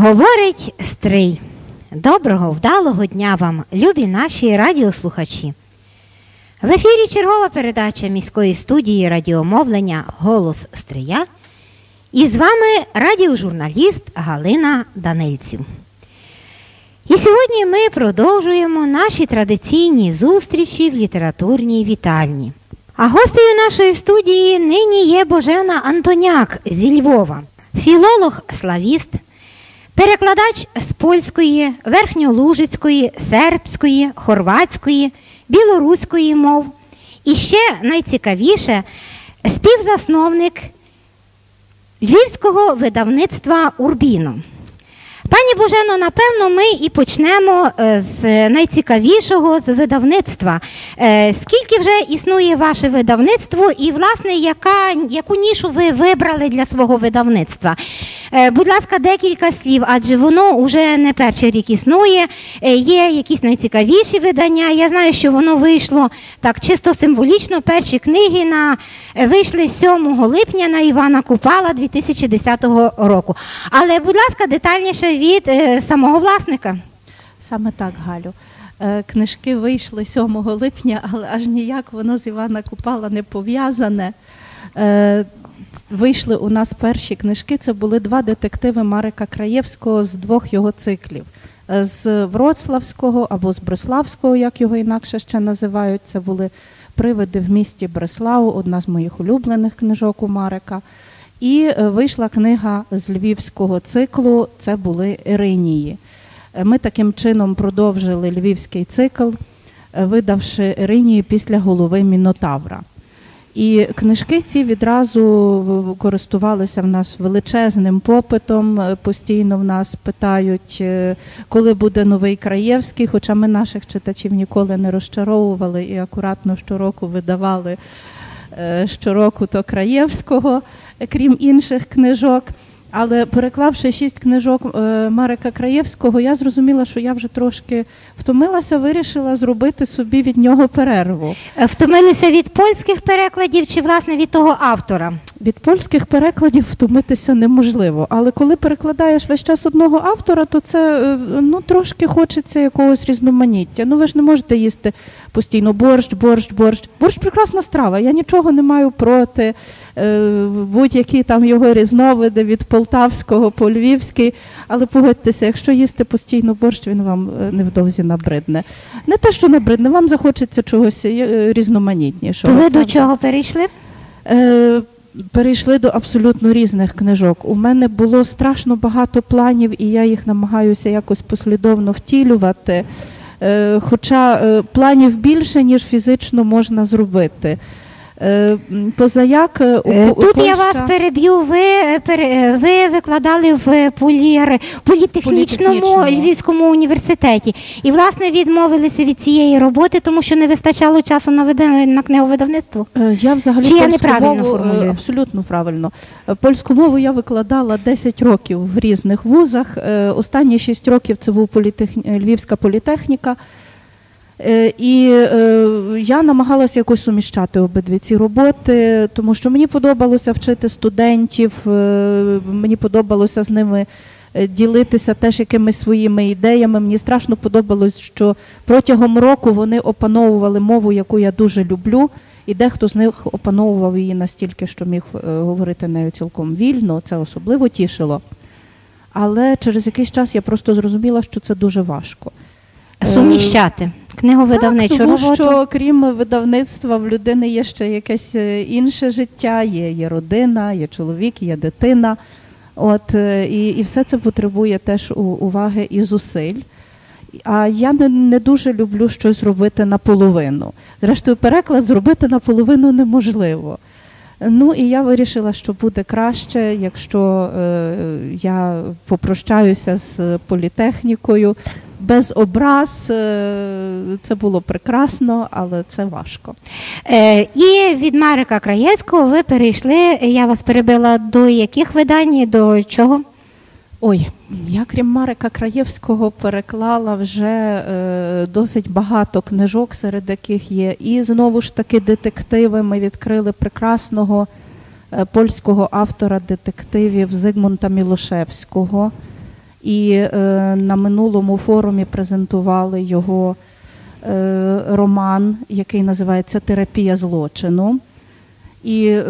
Говорить Стрий. Доброго, вдалого дня вам, любі наші радіослухачі. В ефірі чергова передача міської студії радіомовлення Голос Стрия. І з вами радіожурналіст Галина Данильців. І сьогодні ми продовжуємо наші традиційні зустрічі в літературній вітальні. А гостею нашої студії нині є Божена Антоняк зі Львова, філолог, славіст, перекладач з польської, верхньолужицької, сербської, хорватської, білоруської мов. І ще найцікавіше співзасновник львівського видавництва Урбіно. Пані Божено, напевно, ми і почнемо е, з найцікавішого з видавництва. Е, скільки вже існує ваше видавництво, і, власне, яка, яку нішу ви вибрали для свого видавництва? Е, будь ласка, декілька слів, адже воно вже не перший рік існує. Є якісь найцікавіші видання. Я знаю, що воно вийшло так чисто символічно. Перші книги на вийшли 7 липня на Івана Купала 2010 року. Але, будь ласка, детальніше від е, самого власника. Саме так, Галю. Е, книжки вийшли 7 липня, але аж ніяк воно з Івана Купала не пов'язане. Е, вийшли у нас перші книжки. Це були два детективи Марика Краєвського з двох його циклів. З Вроцлавського або з Бреславського, як його інакше ще називають. Це були привиди в місті Бреславу, одна з моїх улюблених книжок у Марика. І е, вийшла книга з львівського циклу. Це були Іринії. Е, ми таким чином продовжили львівський цикл, е, видавши Іринії після голови Мінотавра. І книжки ці відразу користувалися в нас величезним попитом. Постійно в нас питають, коли буде новий Краєвський, хоча ми наших читачів ніколи не розчаровували і акуратно щороку видавали щороку то Краєвського крім інших книжок. Але переклавши шість книжок е, Марика Краєвського, я зрозуміла, що я вже трошки втомилася, вирішила зробити собі від нього перерву. Втомилися від польських перекладів чи власне від того автора? Від польських перекладів втомитися неможливо. Але коли перекладаєш весь час одного автора, то це е, ну трошки хочеться якогось різноманіття. Ну ви ж не можете їсти постійно борщ, борщ, борщ. Борщ прекрасна страва. Я нічого не маю проти. Е, будь-які там його різновиди від полтавського по львівський. Але погодьтеся, якщо їсти постійно борщ, він вам е, невдовзі набридне. Не те, що набридне, вам захочеться чогось різноманітнішого. То ви до чого перейшли? Перейшли до абсолютно різних книжок. У мене було страшно багато планів, і я їх намагаюся якось послідовно втілювати. Хоча планів більше, ніж фізично можна зробити. Е, позаяк е, у тут Польща... я вас переб'ю. Ви ви викладали в полір, політехнічному Львівському університеті і власне відмовилися від цієї роботи, тому що не вистачало часу на на книговидавництво? Е, я взагалі Чи я неправильно мову, формулюю? Абсолютно правильно. Польську мову я викладала 10 років в різних вузах. Останні 6 років це був політех... Львівська політехніка. Е, і е, я намагалася якось суміщати обидві ці роботи, тому що мені подобалося вчити студентів, е, мені подобалося з ними ділитися теж якимись своїми ідеями. Мені страшно подобалось, що протягом року вони опановували мову, яку я дуже люблю, і дехто з них опановував її настільки, що міг говорити нею цілком вільно. Це особливо тішило. Але через якийсь час я просто зрозуміла, що це дуже важко. Суміщати книговидавничу так, тому роботу? що крім видавництва в людини є ще якесь е, інше життя, є є родина, є чоловік, є дитина. От е, і і все це потребує теж уваги і зусиль. А я не не дуже люблю щось робити наполовину. Зрештою, переклад зробити наполовину неможливо. Ну і я вирішила, що буде краще, якщо е, я попрощаюся з політехнікою, без образ. Е, це було прекрасно, але це важко. Е, і від Марика Краєвського ви перейшли. Я вас перебила до яких видань, до чого? Ой, я крім Марика Краєвського переклала вже е, досить багато книжок, серед яких є. І знову ж таки детективи. Ми відкрили прекрасного е, польського автора детективів Зигмунта Мілошевського. І е, на минулому форумі презентували його е, роман, який називається Терапія злочину. І е,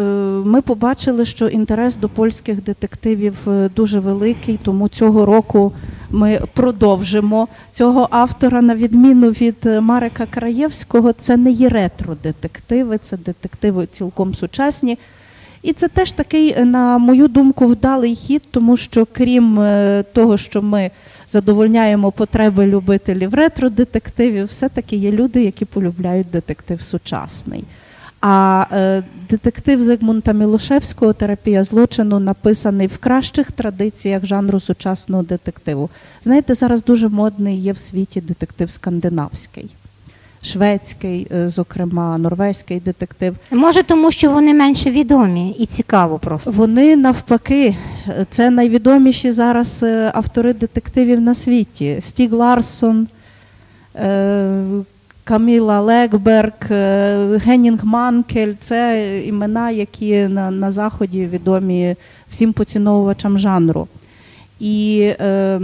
ми побачили, що інтерес до польських детективів е, дуже великий, тому цього року ми продовжимо цього автора, на відміну від е, Марека Краєвського. Це не є ретро-детективи, це детективи цілком сучасні. І це теж такий, е, на мою думку, вдалий хід, тому що крім е, того, що ми задовольняємо потреби любителів ретро-детективів, все-таки є люди, які полюбляють детектив сучасний. А е, детектив Зигмунта Мілошевського Терапія злочину написаний в кращих традиціях жанру сучасного детективу. Знаєте, зараз дуже модний є в світі детектив скандинавський, шведський, е, зокрема, норвезький детектив. Може, тому що вони менше відомі і цікаво просто. Вони навпаки, е, це найвідоміші зараз е, автори детективів на світі. Стіг Ларсон, Каміла Легберг, Геннінг Манкель це імена, які на, на Заході відомі всім поціновувачам жанру. І е,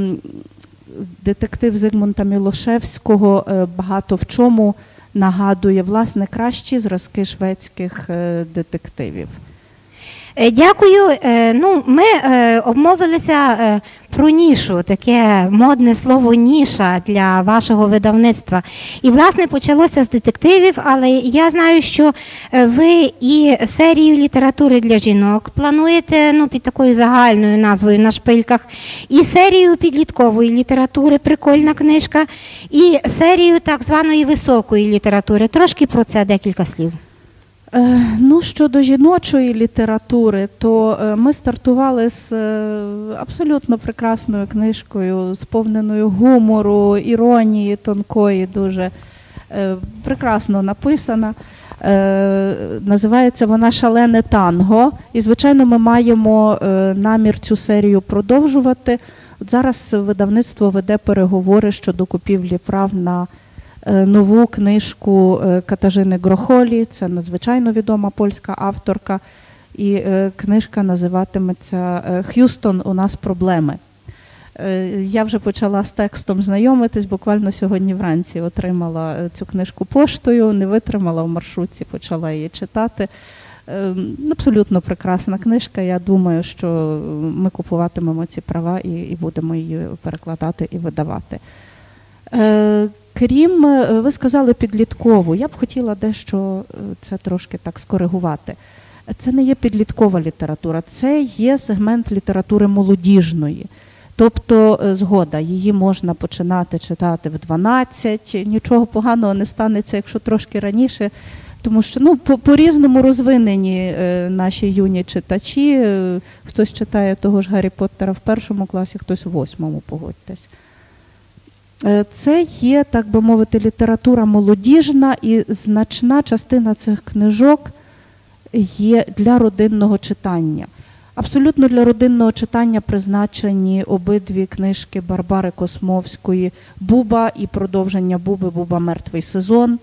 детектив Зигмунта Мілошевського е, багато в чому нагадує власне кращі зразки шведських е, детективів. Е, Дякую. Е, Ну, ми е, обмовилися про нішу, таке модне слово ніша для вашого видавництва. І, власне, почалося з детективів, але я знаю, що ви і серію літератури для жінок плануєте ну, під такою загальною назвою на шпильках, і серію підліткової літератури, прикольна книжка, і серію так званої високої літератури. Трошки про це декілька слів. Е, Ну, щодо жіночої літератури, то е, ми стартували з е, абсолютно прекрасною книжкою, сповненою гумору, іронії тонкої, дуже прекрасно написана. Називається вона Шалене танго. І, звичайно, ми маємо намір цю серію продовжувати. От зараз видавництво веде переговори щодо купівлі прав на нову книжку е, Катажини Грохолі. Це надзвичайно відома польська авторка. І е, книжка називатиметься е, Х'юстон. У нас проблеми. Е, Я вже почала з текстом знайомитись. Буквально сьогодні вранці отримала е, цю книжку поштою, не витримала в маршрутці, почала її читати. Е, Абсолютно прекрасна книжка. Я думаю, що ми купуватимемо ці права і, і будемо її перекладати і видавати. Крім, е, ви сказали підліткову, я б хотіла дещо е, це трошки так скоригувати. Це не є підліткова література, це є сегмент літератури молодіжної. Тобто, е, згода, її можна починати читати в 12, нічого поганого не станеться, якщо трошки раніше, тому що ну, по- по-різному розвинені наші юні читачі. Хтось читає того ж Гаррі Поттера в першому класі, хтось в восьмому, погодьтесь. Е, Це є, так би мовити, література молодіжна, і значна частина цих книжок є для родинного читання. Абсолютно для родинного читання призначені обидві книжки Барбари Космовської Буба і продовження Буби Буба Мертвий сезон.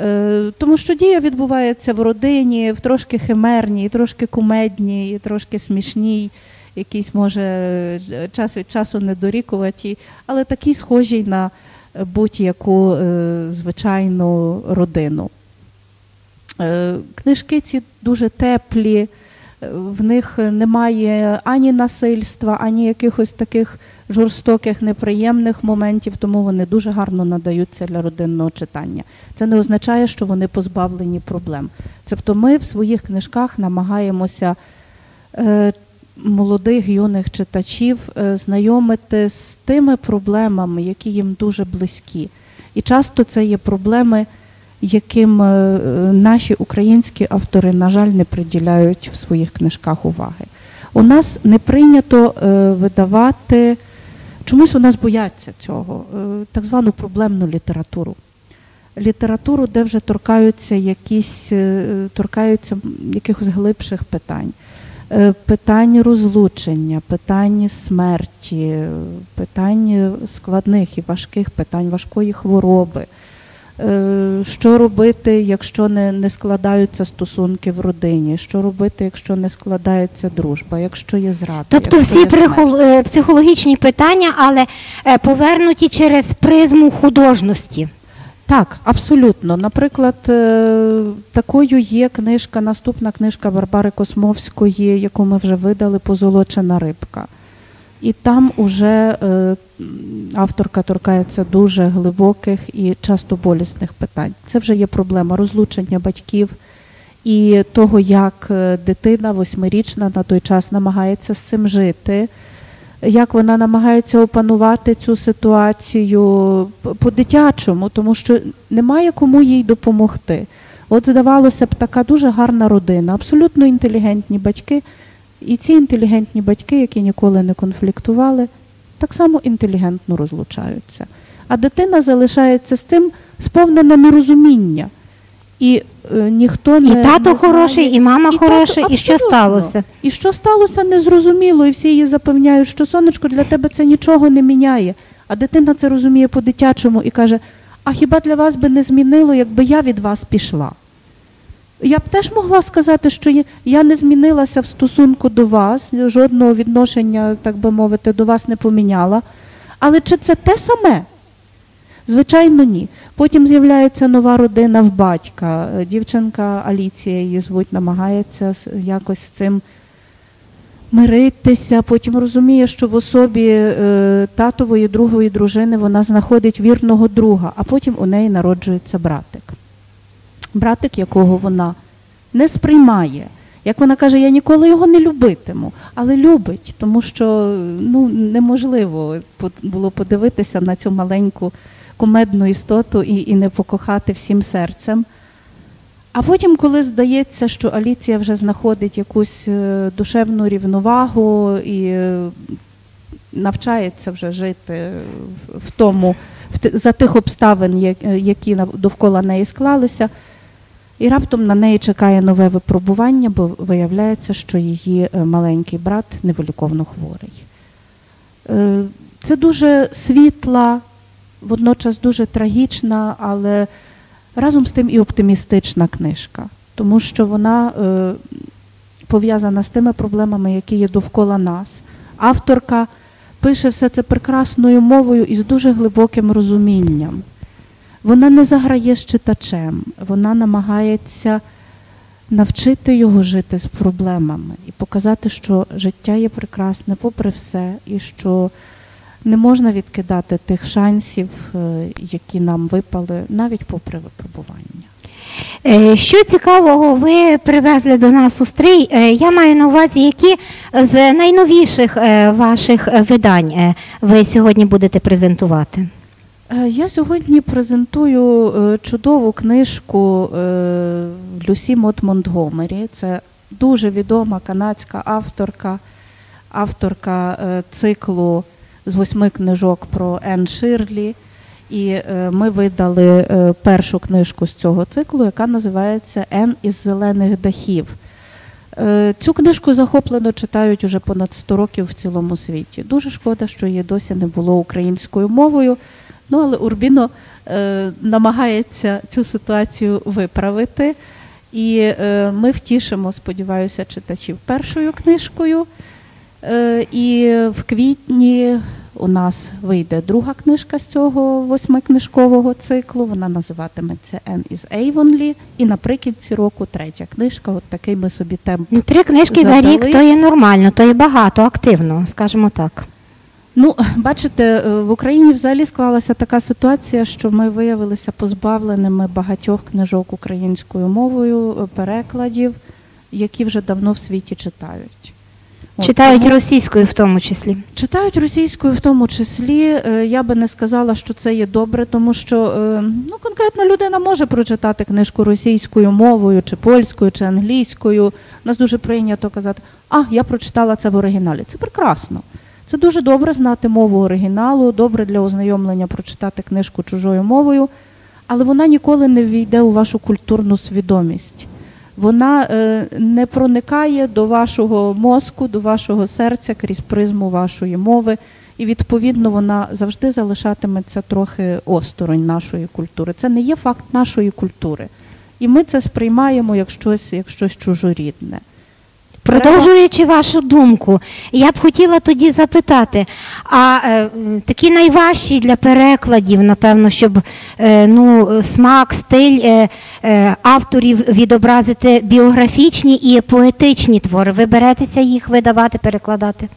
Е, Тому що дія відбувається в родині, в трошки химерній, трошки кумедній, трошки смішній, якийсь може е, час від часу недорікуваті, але такий схожий на е, будь-яку е, звичайну родину. Книжки ці дуже теплі, в них немає ані насильства, ані якихось таких жорстоких, неприємних моментів, тому вони дуже гарно надаються для родинного читання. Це не означає, що вони позбавлені проблем. Тобто ми в своїх книжках намагаємося молодих юних читачів е, знайомити з тими проблемами, які їм дуже близькі. І часто це є проблеми, яким е, наші українські автори, на жаль, не приділяють в своїх книжках уваги. У нас не прийнято е, видавати, чомусь у нас бояться цього, так звану проблемну літературу. Літературу, де вже торкаються якісь, торкаються якихось глибших питань. Е, Питань розлучення, питань смерті, е, питань складних і важких питань важкої хвороби. Е, Що робити, якщо не, не складаються стосунки в родині? Що робити, якщо не складається дружба, якщо є зрада? Тобто якщо всі прихол- психологічні питання, але повернуті через призму художності. Так, абсолютно. Наприклад, е, такою є книжка, наступна книжка Барбари Космовської, яку ми вже видали, Позолочена рибка. І там уже е, авторка торкається дуже глибоких і часто болісних питань. Це вже є проблема розлучення батьків і того, як е, дитина восьмирічна на той час намагається з цим жити, як вона намагається опанувати цю ситуацію по-дитячому, тому що немає кому їй допомогти. От здавалося б, така дуже гарна родина, абсолютно інтелігентні батьки. І ці інтелігентні батьки, які ніколи не конфліктували, так само інтелігентно розлучаються. А дитина залишається з цим сповнена нерозуміння. І е, ніхто не І тато не хороший, знає. і мама І хороша, тато- і що абсолютно. сталося? І що сталося, незрозуміло, і всі її запевняють, що сонечко для тебе це нічого не міняє. А дитина це розуміє по-дитячому і каже: а хіба для вас би не змінило, якби я від вас пішла? Я б теж могла сказати, що я- я не змінилася в стосунку до вас, жодного відношення, так би мовити, до вас не поміняла. Але чи це те саме? Звичайно, ні. Потім з'являється нова родина в батька. Е, Дівчинка Аліція її звуть, намагається якось з цим миритися. Потім розуміє, що в особі е, татової другої дружини вона знаходить вірного друга, а потім у неї народжується братик. Братик, якого вона не сприймає. Як вона каже, я ніколи його не любитиму, але любить, тому що ну, неможливо було подивитися на цю маленьку кумедну істоту і, і не покохати всім серцем. А потім, коли здається, що Аліція вже знаходить якусь е, душевну рівновагу і е, навчається вже жити в- тому, в за тих обставин, е, які довкола неї склалися, і раптом на неї чекає нове випробування, бо виявляється, що її маленький брат невиліковно хворий. Це дуже світла, водночас дуже трагічна, але разом з тим і оптимістична книжка, тому що вона е, пов'язана з тими проблемами, які є довкола нас. Авторка пише все це прекрасною мовою і з дуже глибоким розумінням. Вона не заграє з читачем, вона намагається навчити його жити з проблемами і показати, що життя є прекрасне попри все, і що не можна відкидати тих шансів, е, які нам випали, навіть попри випробування. Е, Що цікавого ви привезли до нас у стрій? Е, Я маю на увазі, які з найновіших ваших видань ви сьогодні будете презентувати? Я сьогодні презентую чудову книжку Люсі Мот Монтгомері. Це дуже відома канадська авторка, авторка циклу з восьми книжок про Енн Ширлі. І е, ми видали е, першу книжку з цього циклу, яка називається Ен із зелених дахів. Е, Цю книжку захоплено читають уже понад 100 років в цілому світі. Дуже шкода, що її досі не було українською мовою. Ну, але Урбіно е, намагається цю ситуацію виправити. І е, ми втішимо, сподіваюся, читачів першою книжкою. Е, і в квітні у нас вийде друга книжка з цього восьмикнижкового циклу. Вона називатиметься N is Avonlea. І наприкінці року третя книжка. От такий ми собі темп Ну, Три книжки за рік то є нормально, то є багато, активно, скажімо так. Ну, бачите, е, в Україні взагалі склалася така ситуація, що ми виявилися позбавленими багатьох книжок українською мовою, е, перекладів, які вже давно в світі читають. Читають тому- російською в тому числі. Читають російською в тому числі. Е, Я би не сказала, що це є добре, тому що е, ну, конкретна людина може прочитати книжку російською мовою, чи польською, чи англійською. Нас дуже прийнято казати, а я прочитала це в оригіналі. Це прекрасно. Це дуже добре знати мову оригіналу, добре для ознайомлення прочитати книжку чужою мовою, але вона ніколи не війде у вашу культурну свідомість. Вона е, не проникає до вашого мозку, до вашого серця крізь призму вашої мови і відповідно вона завжди залишатиметься трохи осторонь нашої культури. Це не є факт нашої культури. І ми це сприймаємо як щось, як щось чужорідне. Продовжуючи вашу думку, я б хотіла тоді запитати, а е, такі найважчі для перекладів, напевно, щоб е, ну, смак, стиль е, е, авторів відобразити біографічні і поетичні твори. Ви беретеся їх видавати, перекладати?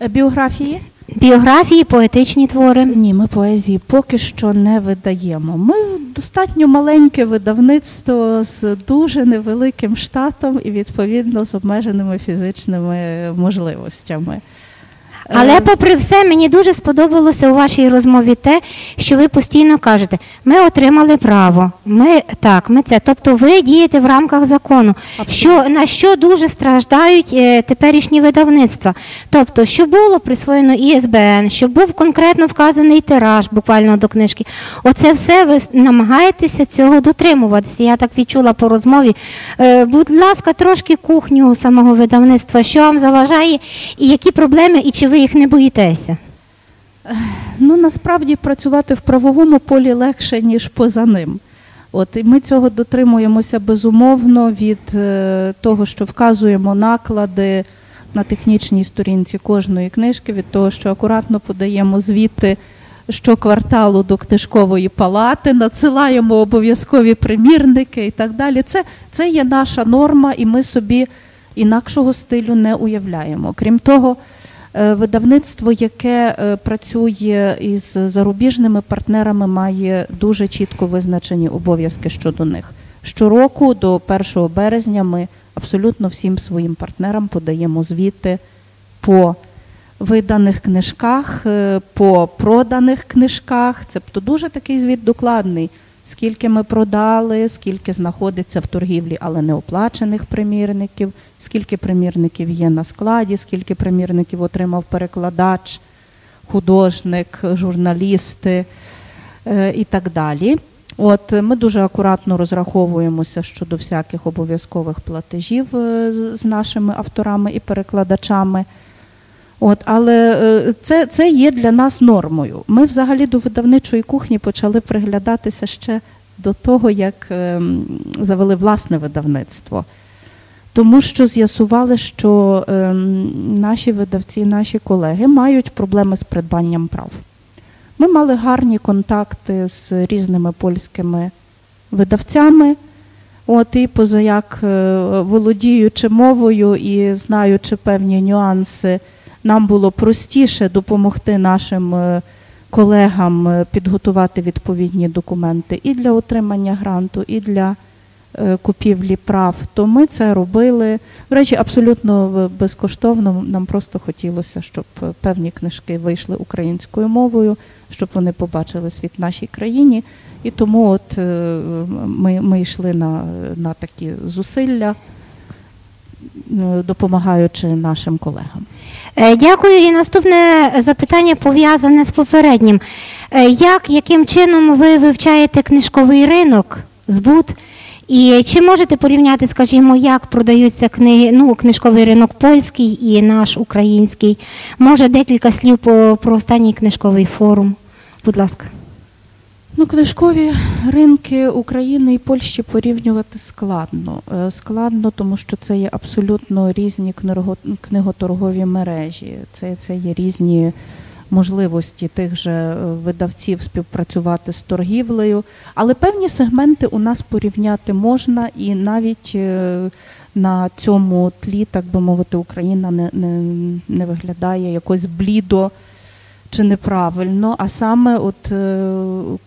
Е, Біографії? Біографії, поетичні твори. Ні, ми поезії поки що не видаємо. Ми достатньо маленьке видавництво з дуже невеликим штатом і відповідно з обмеженими фізичними можливостями. Але Е, попри все, мені дуже сподобалося у вашій розмові те, що ви постійно кажете, ми отримали право, ми так, ми це. Тобто ви дієте в рамках закону, що, на що дуже страждають е, теперішні видавництва. Тобто, що було присвоєно ІСБН, що був конкретно вказаний тираж буквально до книжки. Оце все ви намагаєтеся цього дотримуватися. Я так відчула по розмові. Е, будь ласка, трошки кухню самого видавництва, що вам заважає, і які проблеми, і чи ви їх не боїтеся? Ну насправді працювати в правовому полі легше, ніж поза ним. От і ми цього дотримуємося безумовно від е, того, що вказуємо наклади на технічній сторінці кожної книжки, від того, що акуратно подаємо звіти щокварталу до книжкової палати, надсилаємо обов'язкові примірники і так далі. Це, це є наша норма, і ми собі інакшого стилю не уявляємо. Крім того, Видавництво, яке е, працює із зарубіжними партнерами, має дуже чітко визначені обов'язки щодо них. Щороку до 1 березня ми абсолютно всім своїм партнерам подаємо звіти по виданих книжках, е, по проданих книжках. Це дуже такий звіт докладний. Скільки ми продали, скільки знаходиться в торгівлі, але не оплачених примірників, скільки примірників є на складі, скільки примірників отримав перекладач, художник, журналісти е, і так далі. От ми дуже акуратно розраховуємося щодо всяких обов'язкових платежів е, з нашими авторами і перекладачами. От, але е, це, це є для нас нормою. Ми взагалі до видавничої кухні почали приглядатися ще до того, як ем, завели власне видавництво. Тому що з'ясували, що ем, наші видавці, наші колеги мають проблеми з придбанням прав. Ми мали гарні контакти з різними польськими видавцями. От і позаяк е, володіючи мовою і знаючи певні нюанси, нам було простіше допомогти нашим е, колегам е, підготувати відповідні документи і для отримання гранту, і для е, купівлі прав. То ми це робили. До речі, абсолютно безкоштовно. Нам просто хотілося, щоб е, певні книжки вийшли українською мовою, щоб вони побачили світ в нашій країні. І тому от е, ми, ми йшли на, на такі зусилля, е, допомагаючи нашим колегам. Е, Дякую. І наступне запитання пов'язане з попереднім. Е, Як, яким чином ви вивчаєте книжковий ринок, збут? І чи можете порівняти, скажімо, як продаються книги, ну, книжковий ринок польський і наш український? Може, декілька слів по, про останній книжковий форум? Будь ласка. Ну, книжкові ринки України і Польщі порівнювати складно. Е, Складно, тому що це є абсолютно різні книго- книготоргові мережі. Це, це є різні можливості тих же е, видавців співпрацювати з торгівлею. Але певні сегменти у нас порівняти можна, і навіть е, на цьому тлі, так би мовити, Україна не, не, не виглядає якось блідо чи неправильно, а саме от е,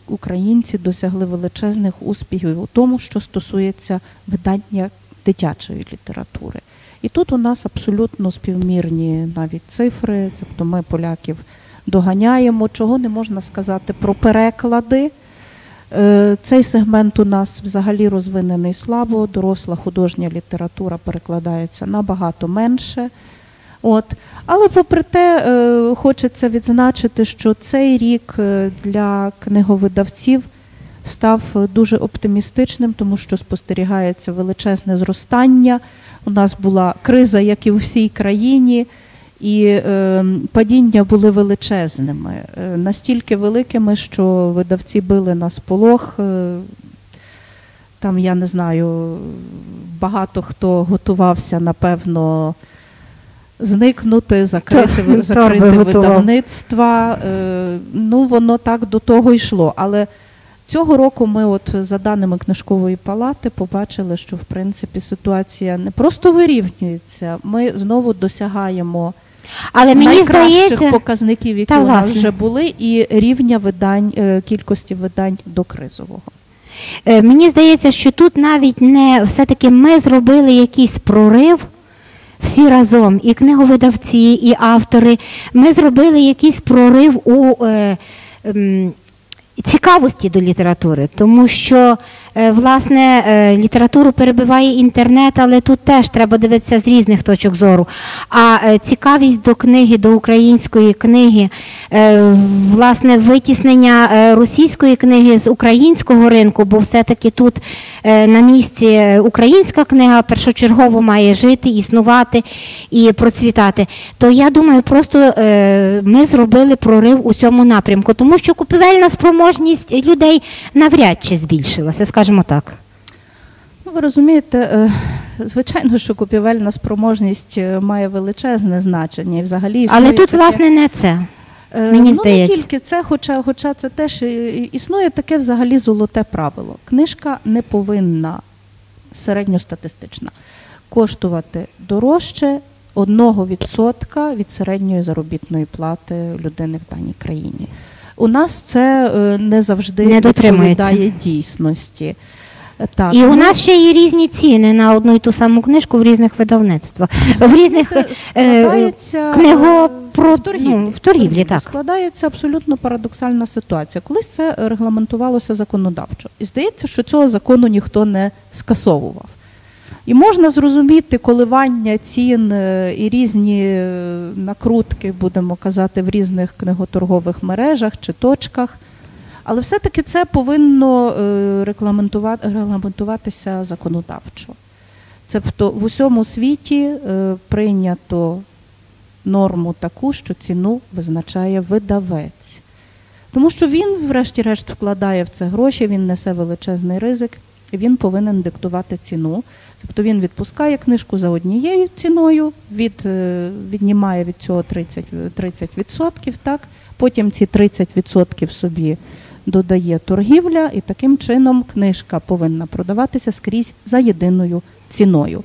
українці досягли величезних успіхів у тому, що стосується видання дитячої літератури. І тут у нас абсолютно співмірні навіть цифри, тобто ми поляків доганяємо, чого не можна сказати про переклади. Е, Цей сегмент у нас взагалі розвинений слабо, доросла художня література перекладається набагато менше. От. Але попри те, е, хочеться відзначити, що цей рік е, для книговидавців став дуже оптимістичним, тому що спостерігається величезне зростання. У нас була криза, як і у всій країні, І е, падіння були величезними, е, настільки великими, що видавці били нас полох. Е, там, я не знаю, багато хто готувався, напевно, зникнути, закрити, закрити видавництва. Е, ну, воно так до того йшло. Але цього року ми, от за даними книжкової палати, побачили, що в принципі ситуація не просто вирівнюється, ми знову досягаємо Але мені здається, показників, які Та, у нас вже були, і рівня видань, е, кількості видань до кризового. Е, Мені здається, що тут навіть не все-таки ми зробили якийсь прорив всі разом, і книговидавці, і автори. Ми зробили якийсь прорив у е, ем, цікавості до літератури, тому що е, власне е, літературу перебиває інтернет, але тут теж треба дивитися з різних точок зору. А е, цікавість до книги, до української книги, е, власне, витіснення е, російської книги з українського ринку, бо все-таки тут е, на місці е, українська книга першочергово має жити, існувати і процвітати. То я думаю, просто е, ми зробили прорив у цьому напрямку, тому що купівельна спроможність людей навряд чи збільшилася, скажімо так. Ну, ви розумієте, е, звичайно, що купівельна спроможність е, має величезне значення. І взагалі Але тут, таке- власне, не це. Е, Мені ну, здається. не тільки це, хоча, хоча це теж існує таке взагалі золоте правило. Книжка не повинна середньостатистична коштувати дорожче 1% від середньої заробітної плати людини в даній країні. У нас це е, не завжди Не відповідає дійсності. Е, Так, І у ну, нас ще є різні ціни на одну і ту саму книжку в різних видавництвах. В різних е, е, в торгівлі. ну, в торгівлі, так. Складається абсолютно парадоксальна ситуація. Колись це регламентувалося законодавчо. І здається, що цього закону ніхто не скасовував. І можна зрозуміти коливання цін е, і різні е, накрутки, будемо казати, в різних книготоргових мережах чи точках. Але все-таки це повинно е, регламентуватися законодавчо. Тобто в усьому світі прийнято норму таку, що ціну визначає видавець. Тому що він, врешті-решт, вкладає в це гроші, він несе величезний ризик, він повинен диктувати ціну. Тобто він відпускає книжку за однією ціною, від, е, віднімає від цього 30%, 30% так? потім ці 30% собі додає торгівля, і таким чином книжка повинна продаватися скрізь за єдиною ціною.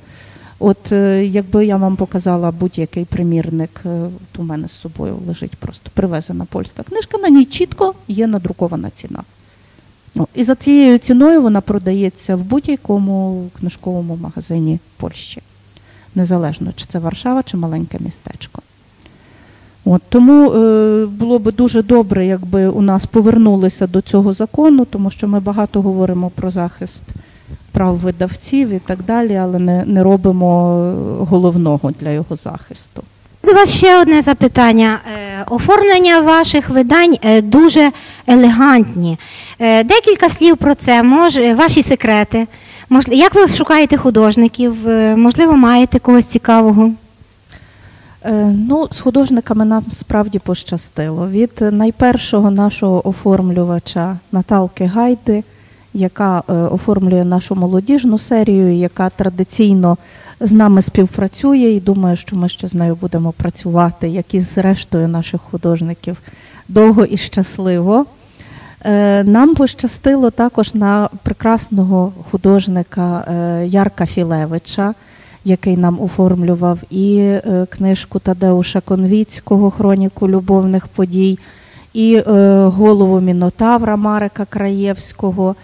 От е, якби я вам показала будь-який примірник, е, от у мене з собою лежить просто привезена польська книжка, на ній чітко є надрукована ціна. Ну, і за цією ціною вона продається в будь-якому книжковому магазині Польщі, незалежно чи це Варшава, чи маленьке містечко. От, тому е, було би дуже добре, якби у нас повернулися до цього закону, тому що ми багато говоримо про захист прав видавців і так далі, але не, не робимо е, головного для його захисту. До вас ще одне запитання. Е, Оформлення ваших видань е, дуже елегантні. Е, Декілька слів про це, може, ваші секрети. Як ви шукаєте художників? Можливо, маєте когось цікавого? Ну, з художниками нам справді пощастило. Від найпершого нашого оформлювача Наталки Гайди, яка е, оформлює нашу молодіжну серію, яка традиційно з нами співпрацює, і думаю, що ми ще з нею будемо працювати, як і з рештою наших художників, довго і щасливо. Е, Нам пощастило також на прекрасного художника е, Ярка Філевича, який нам оформлював і книжку Тадеуша Конвіцького Хроніку любовних подій, і голову Мінотавра Марика Краєвського,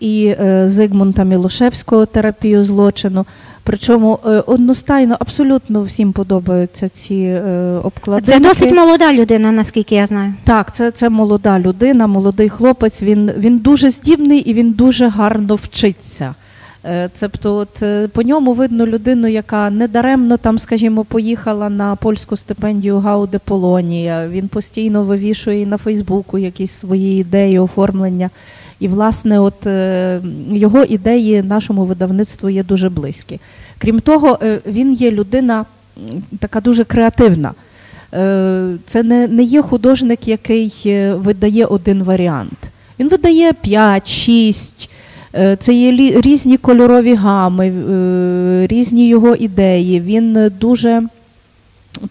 і е, Зигмунта Мілошевського терапію злочину. Причому е, одностайно абсолютно всім подобаються ці е, обкладинки. Це досить молода людина, наскільки я знаю. Так, це, це молода людина, молодий хлопець. Він, він дуже здібний і він дуже гарно вчиться. Тобто, от, по ньому видно людину, яка недаремно там, скажімо, поїхала на польську стипендію Гауде Полонія. Він постійно вивішує на Фейсбуку якісь свої ідеї, оформлення. І, власне, от е, його ідеї нашому видавництву є дуже близькі. Крім того, е, він є людина така дуже креативна. Е, Це не, не є художник, який видає один варіант. Він видає 5, 6. Е, Це є різні кольорові гами, різні його ідеї. Він дуже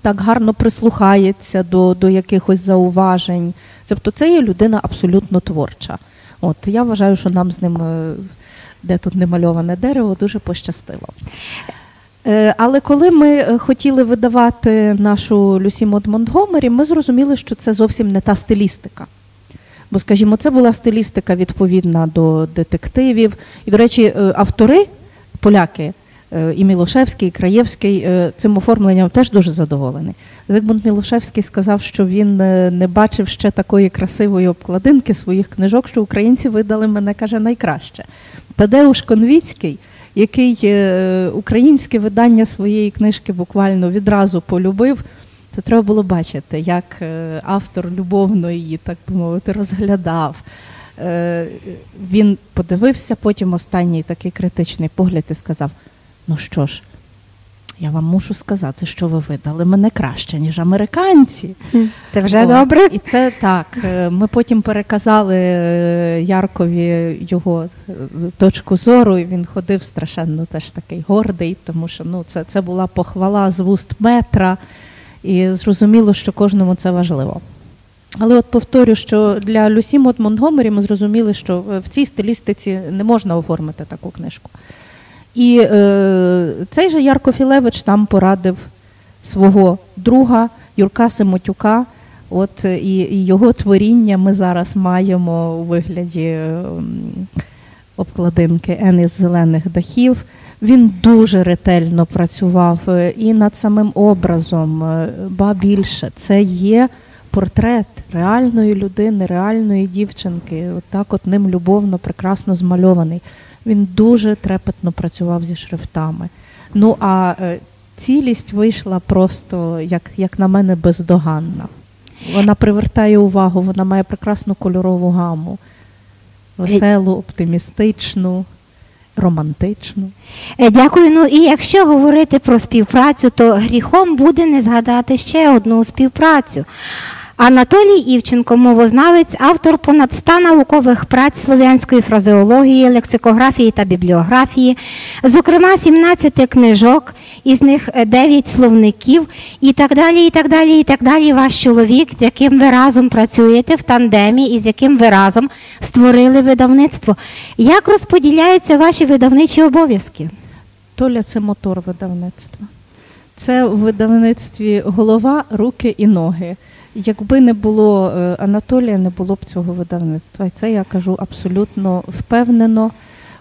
так гарно прислухається до, до якихось зауважень. Тобто це є людина абсолютно творча. От я вважаю, що нам з ним, е, де тут не мальоване дерево, дуже пощастило. Е, Але коли ми е, хотіли видавати нашу Люсі Мод Монтгомері, ми зрозуміли, що це зовсім не та стилістика. Бо, скажімо, це була стилістика відповідна до детективів. І, до речі, автори, поляки, і Мілошевський, і Краєвський, е, цим оформленням теж дуже задоволений. Зигмунд Мілошевський сказав, що він е, не бачив ще такої красивої обкладинки своїх книжок, що українці видали мене, каже, найкраще. Тадеуш Конвіцький, який е, українське видання своєї книжки буквально відразу полюбив. Це треба було бачити, як е, автор любовно її, так би мовити, розглядав. Е, Він подивився, потім останній такий критичний погляд і сказав: ну що ж, я вам мушу сказати, що ви видали мене краще, ніж американці. Це вже О, добре. І це так. е, Ми потім переказали е, Яркові його е, точку зору, і він ходив страшенно теж такий гордий, тому що ну, це, це була похвала з вуст метра, і зрозуміло, що кожному це важливо. Але от повторю, що для Люсі Мот Монтгомері ми зрозуміли, що е, в цій стилістиці не можна оформити таку книжку. І е, цей же Ярко Філевич нам порадив свого друга Юрка Семотюка. От е, і, і його творіння ми зараз маємо у вигляді ем, обкладинки Н із зелених дахів. Він дуже ретельно працював е, і над самим образом, е, ба більше, це є портрет реальної людини, реальної дівчинки. От так от ним любовно, прекрасно змальований. Він дуже трепетно працював зі шрифтами. Ну а е, цілість вийшла просто, як, як на мене, бездоганна. Вона привертає увагу, вона має прекрасну кольорову гаму, веселу, оптимістичну, романтичну. Е, Дякую. Ну і якщо говорити про співпрацю, то гріхом буде не згадати ще одну співпрацю. Анатолій Івченко, мовознавець, автор понад ста наукових праць слов'янської фразеології, лексикографії та бібліографії, зокрема 17 книжок, із них 9 словників і так далі, і так далі, і так далі. Ваш чоловік, з яким ви разом працюєте в тандемі і з яким ви разом створили видавництво. Як розподіляються ваші видавничі обов'язки? Толя це мотор видавництва. Це в видавництві голова, руки і ноги. Якби не було е, Анатолія, не було б цього видавництва. І це я кажу абсолютно впевнено.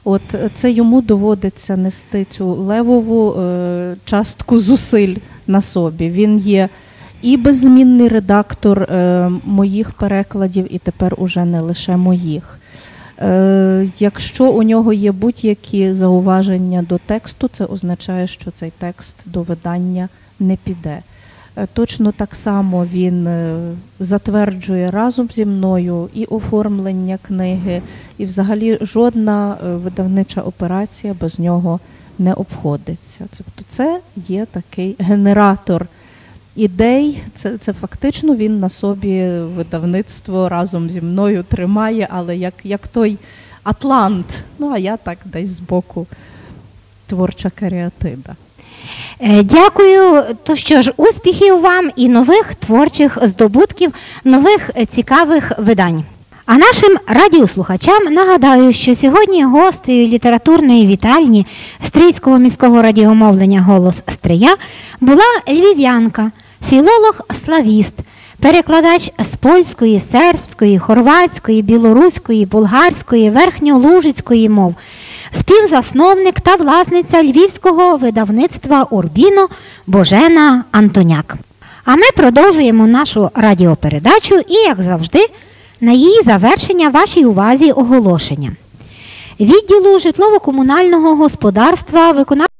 От е, це йому доводиться нести цю левову е, частку зусиль на собі. Він є і беззмінний редактор е, моїх перекладів, і тепер уже не лише моїх. Е, Якщо у нього є будь-які зауваження до тексту, це означає, що цей текст до видання не піде. Е, Точно так само він е, затверджує разом зі мною і оформлення книги, і взагалі жодна е, видавнича операція без нього не обходиться. Тобто це є такий генератор ідей. Це, це фактично він на собі видавництво разом зі мною тримає, але як, як той Атлант. Ну а я так десь збоку творча каріатида. Е, Дякую. То що ж, успіхів вам і нових творчих здобутків, нових е, цікавих видань. А нашим радіослухачам нагадаю, що сьогодні гостею літературної вітальні Стрийського міського радіомовлення Голос Стрия була львів'янка, філолог-славіст, перекладач з польської, сербської, хорватської, білоруської, булгарської, верхньолужицької мов, співзасновник та власниця львівського видавництва Урбіно Божена Антоняк. А ми продовжуємо нашу радіопередачу і, як завжди, на її завершення вашій увазі оголошення. Відділу житлово-комунального господарства виконавчого